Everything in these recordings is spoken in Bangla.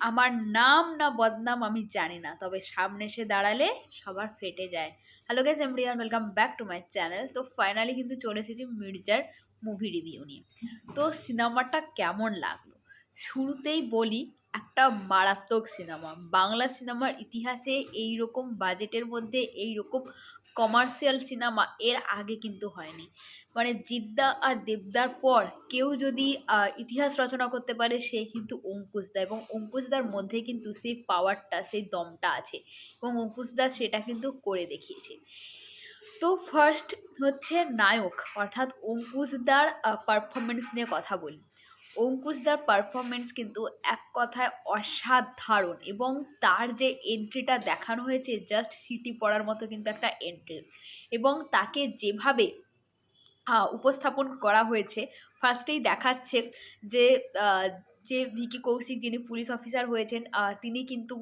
আমার নাম না বদনাম আমি জানি না, তবে সামনে এসে দাঁড়ালে সবার ফেটে যায়। Hello guys এমরিয়ান welcome back to my channel তো ফাইনালি কিন্তু চলে এসেছি মির্জার মুভি রিভিউ নিয়ে। তো সিনেমাটা কেমন লাগল? শুরুতেই বলি একটা মারাত্মক সিনেমা। বাংলা সিনেমার ইতিহাসে এই রকম বাজেটের মধ্যে এই রকম কমার্শিয়াল সিনেমা এর আগে কিন্তু হয়নি। মানে জিদ্দা আর দেবদার পর কেউ যদি ইতিহাস রচনা করতে পারে, সে কিন্তু অঙ্কুশদা এবং অঙ্কুশদার মধ্যে কিন্তু সেই পাওয়ারটা সেই দমটা আছে এবং অঙ্কুশদা সেটা কিন্তু করে দেখিয়েছে। তো ফার্স্ট হচ্ছে নায়ক, অর্থাৎ অঙ্কুশদার পারফরমেন্স নিয়ে কথা বলি। অঙ্কুশদার পারফরমেন্স কিন্তু এক কথায় অসাধারণ এবং তার যে এন্ট্রিটা দেখানো হয়েছে জাস্ট সিটি পড়ার মতো কিন্তু একটা এন্ট্রি এবং তাকে যেভাবে উপস্থাপন করা হয়েছে ফার্স্টেই দেখাচ্ছে যে যে ভিকি কৌশিক যিনি পুলিশ অফিসার হয়েছেন তিনি কিন্তু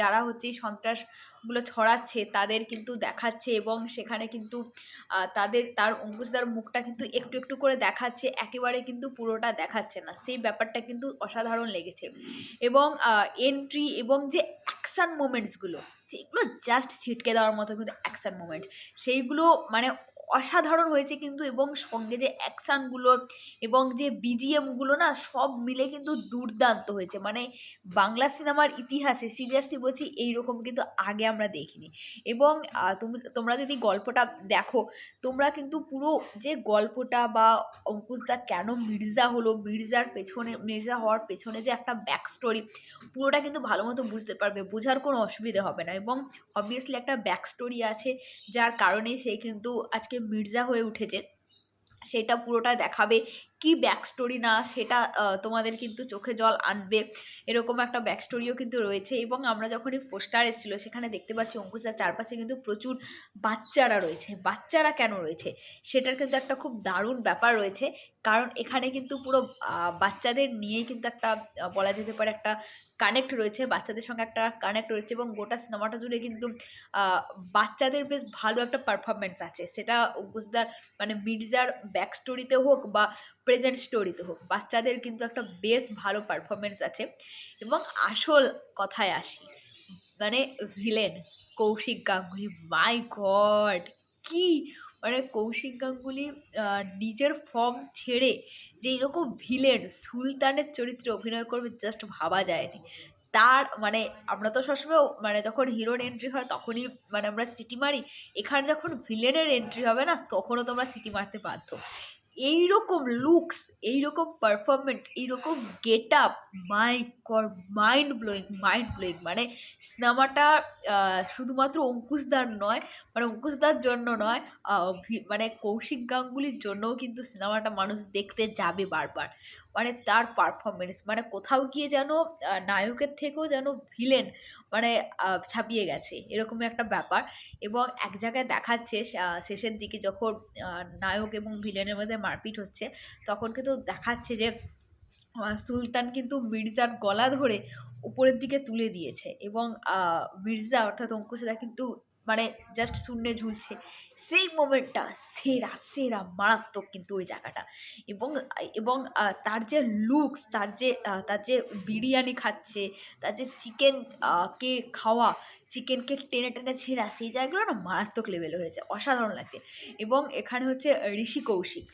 যারা হচ্ছে সন্ত্রাসগুলো ছড়াচ্ছে তাদের কিন্তু দেখাচ্ছে এবং সেখানে কিন্তু তাদের, তার অঙ্কুশদার মুখটা কিন্তু একটু একটু করে দেখাচ্ছে, একেবারে কিন্তু পুরোটা দেখাচ্ছে না। সেই ব্যাপারটা কিন্তু অসাধারণ লেগেছে। এবং এন্ট্রি এবং যে অ্যাকশান মোমেন্টসগুলো সেগুলো জাস্ট ছিটকে দেওয়ার মতো কিন্তু অ্যাকশান মোমেন্টস সেইগুলো মানে অসাধারণ হয়েছে কিন্তু এবং সঙ্গে যে অ্যাকশানগুলো এবং যে বিজিএমগুলো না সব মিলে কিন্তু দুর্দান্ত হয়েছে। মানে বাংলা সিনেমার ইতিহাসে সিরিয়াসলি বলছি এইরকম কিন্তু আগে আমরা দেখিনি। এবং তুমি, তোমরা যদি গল্পটা দেখো, তোমরা কিন্তু পুরো যে গল্পটা বা অঙ্কুশদা কেন মির্জা হলো, মির্জার পেছনে, মির্জা হওয়ার পেছনে যে একটা ব্যাক স্টোরি পুরোটা কিন্তু ভালো মতো বুঝতে পারবে, বোঝার কোনো অসুবিধা হবে না। এবং অবভিয়াসলি একটা ব্যাক স্টোরি আছে, যার কারণেই সে কিন্তু আজকে মির্জা হয়ে উঠেছে সেটা পুরোটা দেখাবে কি ব্যাক স্টোরি না সেটা তোমাদের কিন্তু চোখে জল আনবে, এরকম একটা ব্যাক স্টোরিও কিন্তু রয়েছে। এবং আমরা যখনই পোস্টার এসেছিল, সেখানে দেখতে পাচ্ছি অঙ্কুশার চারপাশে কিন্তু প্রচুর বাচ্চারা রয়েছে। বাচ্চারা কেন রয়েছে? সেটার কিন্তু একটা খুব দারুণ ব্যাপার রয়েছে। কারণ এখানে কিন্তু পুরো বাচ্চাদের নিয়েই কিন্তু একটা বলা যেতে পারে একটা কানেক্ট রয়েছে। বাচ্চাদের সঙ্গে একটা কানেক্ট রয়েছে এবং গোটা সিনেমাটা জুড়ে কিন্তু বাচ্চাদের বেশ ভালো একটা পারফরমেন্স আছে। সেটা অঙ্কুশদার মানে মির্জার ব্যাক স্টোরিতে হোক বা প্রেজেন্ট স্টোরিতে হোক, বাচ্চাদের কিন্তু একটা বেশ ভালো পারফরমেন্স আছে। এবং আসল কথায় আসি মানে villain Kaushik Ganguly my God কি? মানে কৌশিক গাঙ্গুলি নিজের ফর্ম ছেড়ে যে এরকম ভিলেন সুলতানের চরিত্রে অভিনয় করবে জাস্ট ভাবা যায়নি। তার মানে আমরা তো সবসময় মানে যখন হিরোর এন্ট্রি হয় তখনই মানে আমরা সিটি মারি, এখানে যখন ভিলেনের এন্ট্রি হবে না, তখনও তোমরা সিটি মারতে বাধ্য। এইরকম লুকস এইরকম পারফরমেন্স এইরকম গেট আপ মাই কর মাইন্ড ব্লোয়িং মাইন্ড ব্লোয়িং মানে সিনেমাটা শুধুমাত্র অঙ্কুশদার নয় মানে অঙ্কুশদার জন্য নয় মানে কৌশিক গাঙ্গুলির জন্যও কিন্তু সিনেমাটা মানুষ দেখতে যাবে বারবার। মানে তার পারফরমেন্স মানে কোথাও গিয়ে যেন নায়কের থেকেও যেন ভিলেন মানে ছাপিয়ে গেছে, এরকমই একটা ব্যাপার। এবং এক জায়গায় দেখাচ্ছে শেষের দিকে যখন নায়ক এবং ভিলেনের মধ্যে মারপিট হচ্ছে, তখন কিন্তু দেখাচ্ছে যে সুলতান কিন্তু মির্জার গলা ধরে উপরের দিকে তুলে দিয়েছে। এবং মির্জা অর্থাৎ অঙ্কুশদা কিন্তু মানে জাস্ট শূন্যে ঝুলছে। সেই মোমেন্টটা, সেরা সেরা, মারাত্মক কিন্তু ওই জায়গাটা। এবং এবং তার যে লুকস তার যে তার যে বিরিয়ানি খাচ্ছে, তার যে চিকেন কে খাওয়া চিকেনকে টেনে টেনে ছেঁড়া, সেই জায়গাগুলো না মারাত্মক লেভেলে হয়েছে, অসাধারণ লাগছে। এবং এখানে হচ্ছে ঋষি কৌশিক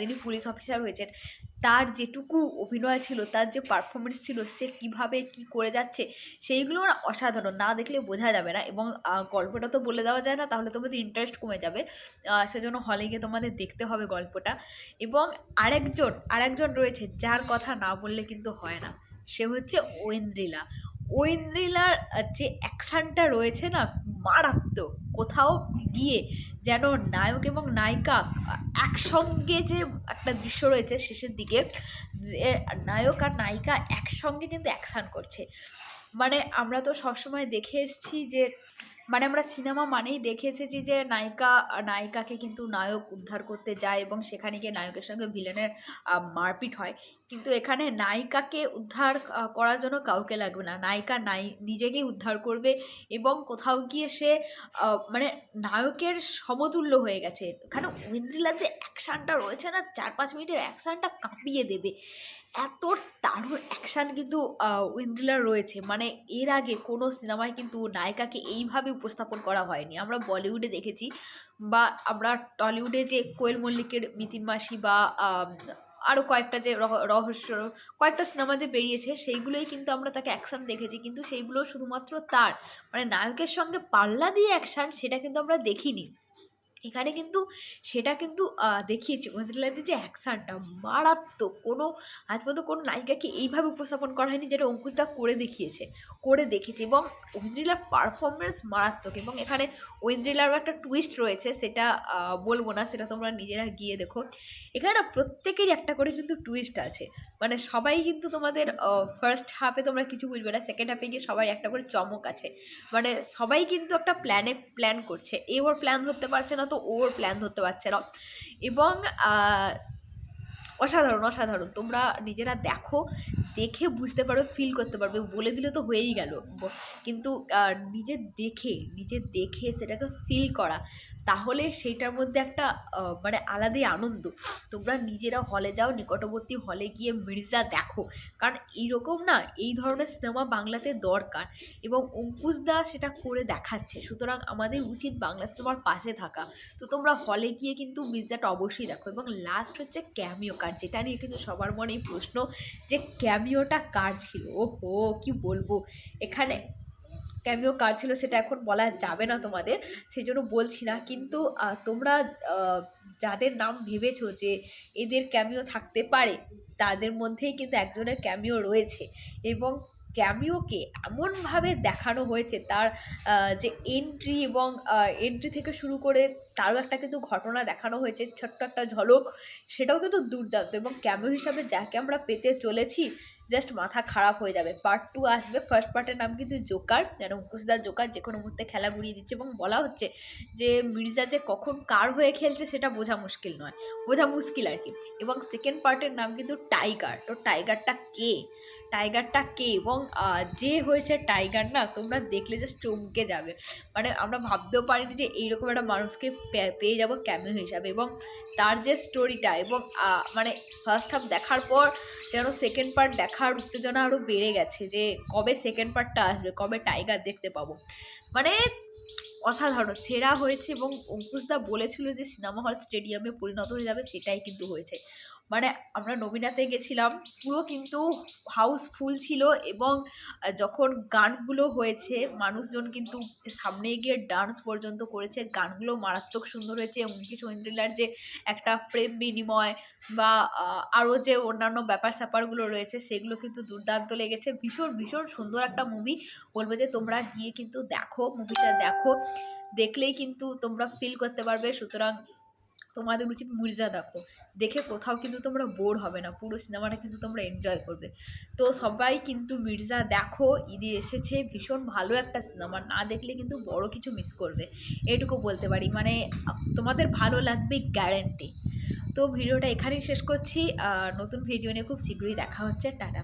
যিনি পুলিশ অফিসার হয়েছেন তার যেটুকু অভিনয় ছিল, তার যে পারফরমেন্স ছিল, সে কীভাবে কি করে যাচ্ছে, সেইগুলো না অসাধারণ। না দেখলে বোঝা যাবে না এবং গল্পটা তো বলে দেওয়া যায় না, তাহলে তোমাদের ইন্টারেস্ট কমে যাবে। সেজন্য হলে গিয়ে তোমাদের দেখতে হবে গল্পটা। এবং আরেকজন আরেকজন রয়েছে, যার কথা না বললে কিন্তু হয় না। সে হচ্ছে ঐন্দ্রিলা। ঐন্দ্রিলার যে অ্যাকশানটা রয়েছে না, মারাত্মক। কোথাও গিয়ে যেন নায়ক এবং নায়িকা একসঙ্গে যে একটা দৃশ্য রয়েছে শেষের দিকে নায়ক আর নায়িকা একসঙ্গে কিন্তু অ্যাকশান করছে। মানে আমরা তো সবসময় দেখে এসেছি যে মানে আমরা সিনেমা মানেই দেখে এসেছি যে, নায়িকা, নায়িকাকে কিন্তু নায়ক উদ্ধার করতে যায় এবং সেখানে গিয়ে নায়কের সঙ্গে ভিলেনের মারপিট হয়। কিন্তু এখানে নায়িকাকে উদ্ধার করার জন্য কাউকে লাগবে না। নায়িকা নাই, নিজেকেই উদ্ধার করবে এবং কোথাও গিয়ে সে মানে নায়কের সমতুল্য হয়ে গেছে। এখানে ঐন্দ্রিলার যে অ্যাকশানটা রয়েছে না চার পাঁচ মিনিটের অ্যাকশানটা কাঁপিয়ে দেবে। এত দারুণ অ্যাকশান কিন্তু আহ, ঐন্দ্রিলার রয়েছে। মানে এর আগে কোনো সিনেমায় কিন্তু নায়িকাকে এইভাবে উপস্থাপন করা হয়নি। আমরা বলিউডে দেখেছি বা আমরা টলিউডে যে কোয়েল মল্লিকের মিতিন মাসি বা আরও কয়েকটা যে রহ- রহস্য কয়েকটা সিনেমা যে বেরিয়েছে সেইগুলোই কিন্তু আমরা তাকে অ্যাকশান দেখেছি। কিন্তু সেইগুলো শুধুমাত্র তার। মানে নায়কের সঙ্গে পাল্লা দিয়ে অ্যাকশান সেটা কিন্তু আমরা দেখিনি। এখানে কিন্তু সেটা কিন্তু দেখিয়েছে। ঐন্দ্রিলাদের যে অ্যাকশানটা মারাত্মক। কোনো, আজ পর্যন্ত কোনো নায়িকাকে এইভাবে উপস্থাপন করা হয়নি যেটা অঙ্কুশদা করে দেখিয়েছে। করে দেখেছে এবং ঐন্দ্রিলার পারফরমেন্স মারাত্মক এবং এখানে ঐন্দ্রিলারও একটা টুইস্ট রয়েছে সেটা বলব না, সেটা তোমরা নিজেরা গিয়ে দেখো। এখানে না প্রত্যেকেরই একটা করে কিন্তু টুইস্ট আছে। মানে সবাই কিন্তু তোমাদের ফার্স্ট হাফে তোমরা কিছু বুঝবে না সেকেন্ড হাফে গিয়ে সবাই একটা করে চমক আছে। মানে সবাই কিন্তু একটা প্ল্যানে প্ল্যান করছে। এ ওর প্ল্যান ধরতে পারছে না তো ওর প্ল্যান ধরতে পারছে না। এবং অসাধারণ অসাধারণ। তোমরা নিজেরা দেখো, দেখে বুঝতে পারো ফিল করতে পারবে। বলে দিলে তো হয়েই গেল। কিন্তু নিজে দেখে নিজে দেখে সেটাকে ফিল করা তাহলে সেইটার মধ্যে একটা মানে আলাদাই আনন্দ। তোমরা নিজেরা হলে যাও, নিকটবর্তী হলে গিয়ে মির্জা দেখো। কারণ এইরকম না, এই ধরনের সিনেমা বাংলাতে দরকার এবং অঙ্কুশ দা সেটা করে দেখাচ্ছে। সুতরাং আমাদের উচিত বাংলা সিনেমার পাশে থাকা। তো তোমরা হলে গিয়ে কিন্তু মির্জাটা অবশ্যই দেখো। এবং লাস্ট হচ্ছে ক্যামিও কার্ড যেটা নিয়ে কিন্তু সবার মনেই প্রশ্ন যে ক্যামিওটা কার ছিল? ও হো কী বলব? এখানে ক্যামিও কার ছিল, সেটা এখন বলা যাবে না তোমাদের সেই জন্য বলছি না। কিন্তু তোমরা যাদের নাম ভেবেছো যে এদের ক্যামিও থাকতে পারে, তাদের মধ্যেই কিন্তু একজনের ক্যামিও রয়েছে। এবং ক্যামিওকে এমনভাবে দেখানো হয়েছে, তার যে এন্ট্রি এবং এন্ট্রি থেকে শুরু করে তারও একটা কিন্তু ঘটনা দেখানো হয়েছে, ছোট্ট একটা ঝলক, সেটাও কিন্তু দুর্দান্ত। এবং ক্যামিও হিসাবে যাকে আমরা পেতে চলেছি জাস্ট মাথা খারাপ হয়ে যাবে। পার্ট টু আসবে। ফার্স্ট পার্টের নাম কিন্তু জোকার যেন অঙ্কুশদার জোকার যে কোনো মুহূর্তে খেলা ঘুরিয়ে দিচ্ছে এবং বলা হচ্ছে যে মির্জা যে কখন কার হয়ে খেলছে সেটা বোঝা মুশকিল নয়। বোঝা মুশকিল আর কি। এবং সেকেন্ড পার্টের নাম কিন্তু টাইগার তো টাইগারটা কে? টাইগারটা কে? এবং যে হয়েছে টাইগার না, তোমরা দেখলে জাস্ট চমকে যাবে। মানে আমরা ভাবতেও পারিনি যে এইরকম একটা মানুষকে পেয়ে যাব ক্যামিও হিসাবে। এবং তার যে স্টোরিটা এবং মানে ফার্স্ট হাফ দেখার পর যেন সেকেন্ড পার্ট দেখার উত্তেজনা আরও বেড়ে গেছে যে কবে সেকেন্ড পার্টটা আসবে, কবে টাইগার দেখতে পাবো। মানে অসাধারণ, সেরা হয়েছে এবং অঙ্কুশদা বলেছিল যে সিনেমা হল স্টেডিয়ামে পরিণত হয়ে যাবে, সেটাই কিন্তু হয়েছে। মানে আমরা নবীনাতে গেছিলাম, পুরো কিন্তু হাউস ফুল ছিল এবং যখন গানগুলো হয়েছে, মানুষজন কিন্তু সামনে গিয়ে ডান্স পর্যন্ত করেছে, গানগুলো মারাত্মক সুন্দর হয়েছে অঙ্কিশ ঐন্দ্রিলার যে একটা প্রেম বিনিময় বা আরও যে অন্যান্য ব্যাপার স্যাপারগুলো রয়েছে, সেগুলো কিন্তু দুর্দান্ত লেগেছে। ভীষণ ভীষণ সুন্দর একটা মুভি বলব যে তোমরা গিয়ে কিন্তু দেখো মুভিটা দেখো, দেখলেই কিন্তু তোমরা ফিল করতে পারবে। সুতরাং তোমাদের উচিত মির্জা দেখো। দেখে কোথাও কিন্তু তোমরা বোর হবে না, পুরো সিনেমাটা কিন্তু তোমরা এনজয় করবে। তো সবাই কিন্তু মির্জা দেখো, ঈদে এসেছে, ভীষণ ভালো একটা সিনেমা, না দেখলে কিন্তু বড় কিছু মিস করবে, এটুকু বলতে পারি। মানে তোমাদের ভালো লাগবে গ্যারেন্টি তো ভিডিওটা এখানেই শেষ করছি নতুন ভিডিও নিয়ে খুব শীঘ্রই দেখা হচ্ছে, টাটা।